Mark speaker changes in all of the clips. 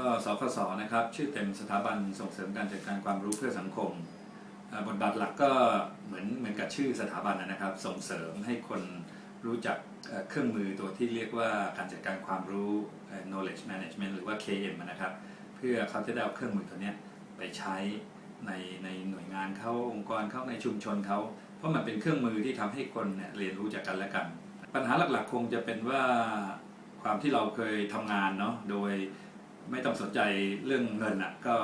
Speaker 1: ก็สคสนะครับชื่อเต็มสถาบันส่งเสริมการจัดการความรู้เพื่อสังคมบทบาทหลักก็เหมือนเหมือนกับชื่อสถาบันนะครับ ส่งเสริมให้คนรู้จักเครื่องมือตัวที่เรียกว่าการจัดการความรู้ knowledge management หรือว่า KM นะครับ เพื่อเขาจะได้เอาเครื่องมือตัวนี้ไปใช้ในในหน่วยงานเขาองค์กรเขาในชุมชนเขาเพราะมันเป็นเครื่องมือที่ทำให้คนเนี่ยเรียนรู้จากกันและกัน ปัญหาหลักๆ คงจะเป็นว่าความที่เราเคยทำงานเนาะโดย ไม่ต้องสนใจเรื่องเงินอะก็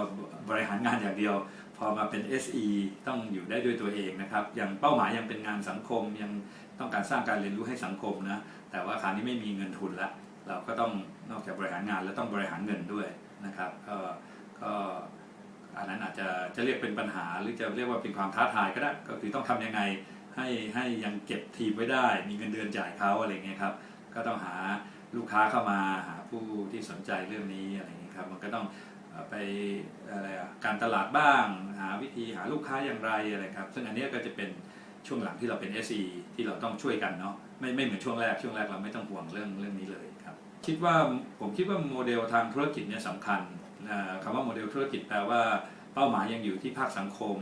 Speaker 1: บริหารงานอย่างเดียว พอมาเป็น SE ต้องอยู่ได้ด้วยตัวเองนะครับอย่างเป้าหมายยังเป็นงานสังคมยังต้องการสร้างการเรียนรู้ให้สังคมนะแต่ว่าคราวนี้ไม่มีเงินทุนละเราก็ต้องนอกจากบริหารงานแล้วต้องบริหารเงินด้วยนะครับก็ก็อันนั้นอาจจะจะเรียกเป็นปัญหาหรือจะเรียกว่าเป็นความท้าทายก็ได้ก็คือต้องทำยังไงให้ให้ยังเก็บทีมไว้ได้ มีเงินเดือนจ่ายเขาอะไรเงี้ยครับก็ต้องหา ลูกค้าเข้ามาหาผู้ที่สนใจเรื่องนี้อะไรอย่างนี้ครับมันก็ต้องไปอะไรอะการตลาดบ้าง หาวิธีหาลูกค้าอย่างไรอะไรครับซึ่งอันนี้ก็จะเป็นช่วงหลังที่เราเป็น SE ที่เราต้องช่วยกันเนาะไม่ไม่เหมือนช่วงแรกช่วงแรกเราไม่ต้องห่วงเรื่องเรื่องนี้เลยครับคิดว่าผมคิดว่าโมเดลทางธุรกิจเนี่ยสำคัญอ่าคำว่าโมเดลธุรกิจแปลว่าเป้าหมายยังอยู่ที่ภาคสังคม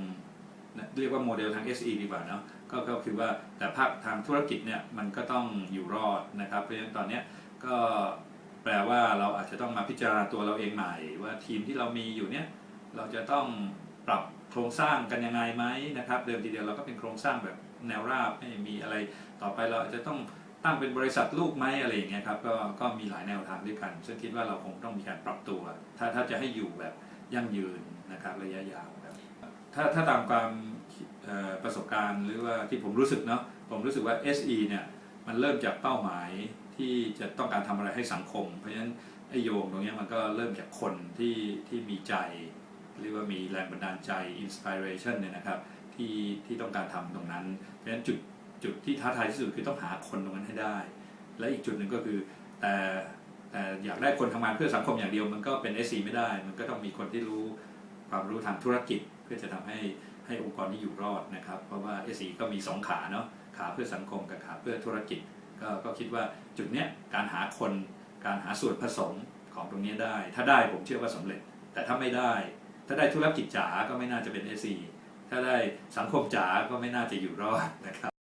Speaker 1: นะเรียกว่าโมเดลทาง SE ดีกว่าเนาะก็ก็คือว่าแต่ภาคทางธุรกิจเนี่ยมันก็ต้องอยู่รอดนะครับเพราะฉะนั้นตอนเนี้ย ก็แปลว่าเราอาจจะต้องมาพิจารณาตัวเราเองใหม่ ว่าทีมที่เรามีอยู่เนี่ยเราจะต้องปรับโครงสร้างกันยังไงไหมนะครับ เดิมทีเดียวเราก็เป็นโครงสร้างแบบแนวราบไม่มีอะไรต่อไปเราอาจจะต้องตั้งเป็นบริษัทลูกไหมอะไรอย่างเงี้ยครับก็ก็มีหลายแนวทางด้วยกัน ซึ่งคิดว่าเราคงต้องมีการปรับตัว ถ้าถ้าจะให้อยู่แบบยั่งยืนนะครับระยะยาวครับถ้าถ้าตามความประสบการณ์หรือว่าที่ผมรู้สึกเนาะผมรู้สึกว่า SE เนี่ย มันเริ่มจากเป้าหมายที่จะต้องการทำอะไรให้สังคม เพราะฉะนั้นไอ้โยงตรงนี้มันก็เริ่มจากคนที่ที่มีใจ เรียกว่ามีแรงบันดาลใจ inspiration เนี่ยนะครับที่ที่ต้องการทำตรงนั้น เพราะฉะนั้นจุดจุดที่ท้าทายที่สุดคือต้องหาคนตรงนั้นให้ได้ และอีกจุดหนึ่งก็คือแต่แต่อยากได้คนทำงานเพื่อสังคมอย่างเดียวมันก็เป็น SC ไม่ได้ มันก็ต้องมีคนที่รู้ความรู้ทางธุรกิจ เพื่อจะทำให้ให้องค์กรที่อยู่รอดนะครับ เพราะว่า SC ก็มีสองขาเนาะ ขาเพื่อสังคมกับขาเพื่อธุรกิจก็ก็คิดว่าจุดเนี้ยการหาคนการหาส่วนผสมของตรงนี้ได้ ถ้าได้ผมเชื่อว่าสำเร็จ แต่ถ้าไม่ได้ ถ้าได้ธุรกิจจ๋าก็ไม่น่าจะเป็น SC ถ้าได้สังคมจ๋าก็ไม่น่าจะอยู่รอดนะครับ